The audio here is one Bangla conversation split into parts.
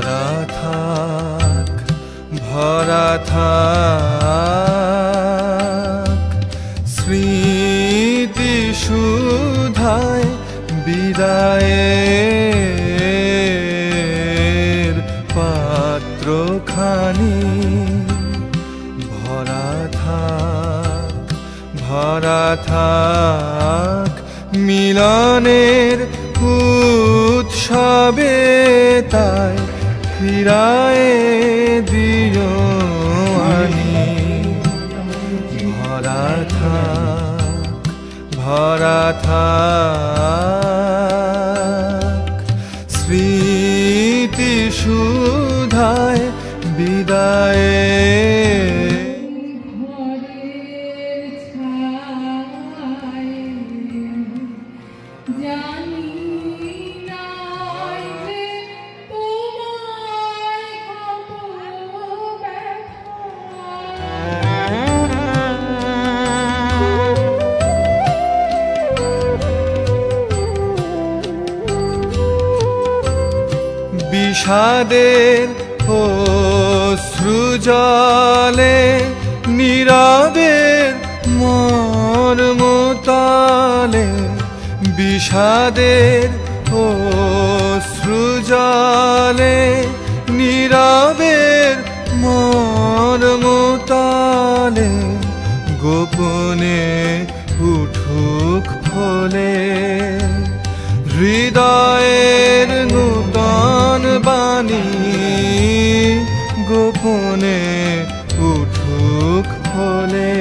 ভরা থাক ভরা থাক। স্মৃতি সুধায় বিদায়ের পাত্রখানি। ভরা থাক ভরা থাক, মিলনের উৎসবে তাই ফিরায় দিও আনি। ভরা থাক ভরা থাক। স্মৃতি সুধায় বিদায়ে। ঘরের বিষাদের অশ্রুজলে নীরবের মর্মতালে বিষাদের অশ্রুজলে নীরবের মর্মতালে গোপনে উঠুক ফলে হৃদয়ের গোপনে উঠুক ফলে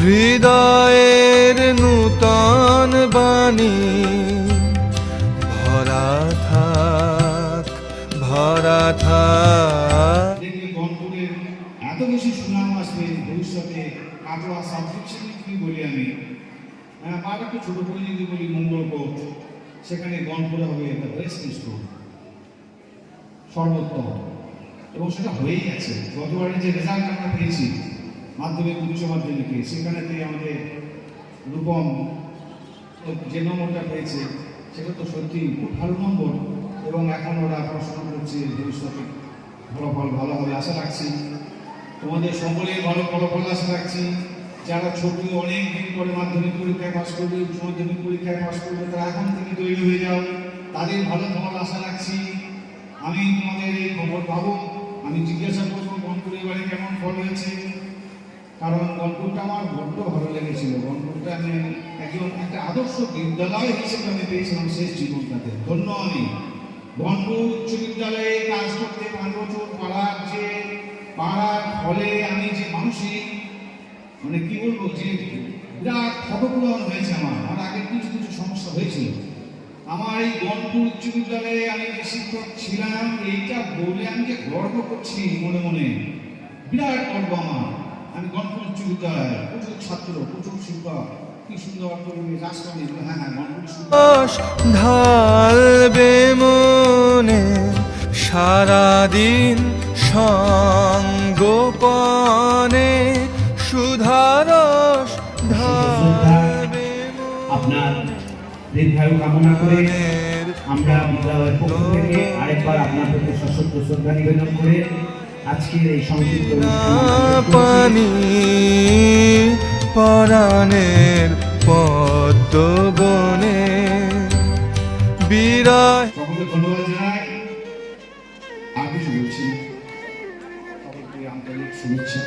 হৃদয়ের নূতন বাণী, ভরা থাক ভরা থাক। এত বেশি সুনাম আসবে ভবিষ্যতে কাটোয়া সাবসেকশনে কি বলি আমি? হ্যাঁ আর একটু ছোট করে যদি বলি সেখানে গণপুরে হবে একটা বেস্ট স্কুল সর্বোত্তম। এবং সেটা হয়েই গেছে। গতবারে যে রেজাল্ট আমরা পেয়েছি, মাধ্যমিক উচ্চ মাধ্যমিকে, সেখানেতে আমাদের রূপম যে নম্বরটা পেয়েছে, সেটা তো সত্যি খুব ভালো নম্বর এবং এখন ওরা পড়াশোনা করছে, ভবিষ্যতে ফলাফল ভালো হবে আশা রাখছি। তোমাদের সকলের ভালো ফলাফল আশা রাখছি। যারা ছোট অনেক দিন পরে মাধ্যমিক পরীক্ষায় পাশ করবে, উচ্চ মাধ্যমিক পরীক্ষায় পাশ করবে, তারা এখন থেকে তৈরি হয়ে যাও। তাদের ভালো ফল আশা রাখছি। আমি তোমাদের এই খবর পাবো। আমি জিজ্ঞাসা করব গনপুরের এবারে কেমন ফল হয়েছে? কারণ গনপুরটা আমার বড্ড ভালো লেগেছিল। গনপুরটা আমি একজন, একটা আদর্শ বিদ্যালয় হিসেবে আমি পেয়েছিলাম শেষ জীবনটাতে। ধন্য আমি গনপুর উচ্চ বিদ্যালয়ে কাজ করতে পাঁচ বছর পাড়ার যে পাড়ার ফলে আমি যে মানসিক মানে কি বলব, যে বিরাট ক্ষতপূরণ হয়েছে আমার। আমার আগে আমার এই গনপুর উচ্চ বিদ্যালয়ে আমি শিক্ষক ছিলাম, এইটা বলে আমি যে গর্ব করছি মনে মনে। বিরাট গর্ব আমার। আমি গনপুর উচ্চ বিদ্যালয়ে প্রচুর ছাত্র, প্রচুর শিক্ষক। কি সুন্দর হ্যাঁ হ্যাঁ ঢালবে মনে সারাদিন সঙ্গোপনে দীর্ঘায়ু কামনা করে আমরা বিদ্যালয়ের পক্ষ থেকে আরেকবার আপনার প্রতি সশস্ত্র শ্রদ্ধা নিবেদন করে আজকের এই সংক্ষিপ্ত। পানি পরাণের পদ্ম বনে বিরায় সকলকে ধন্যবাদ জানাই সকলকে আন্তরিক শুভেচ্ছা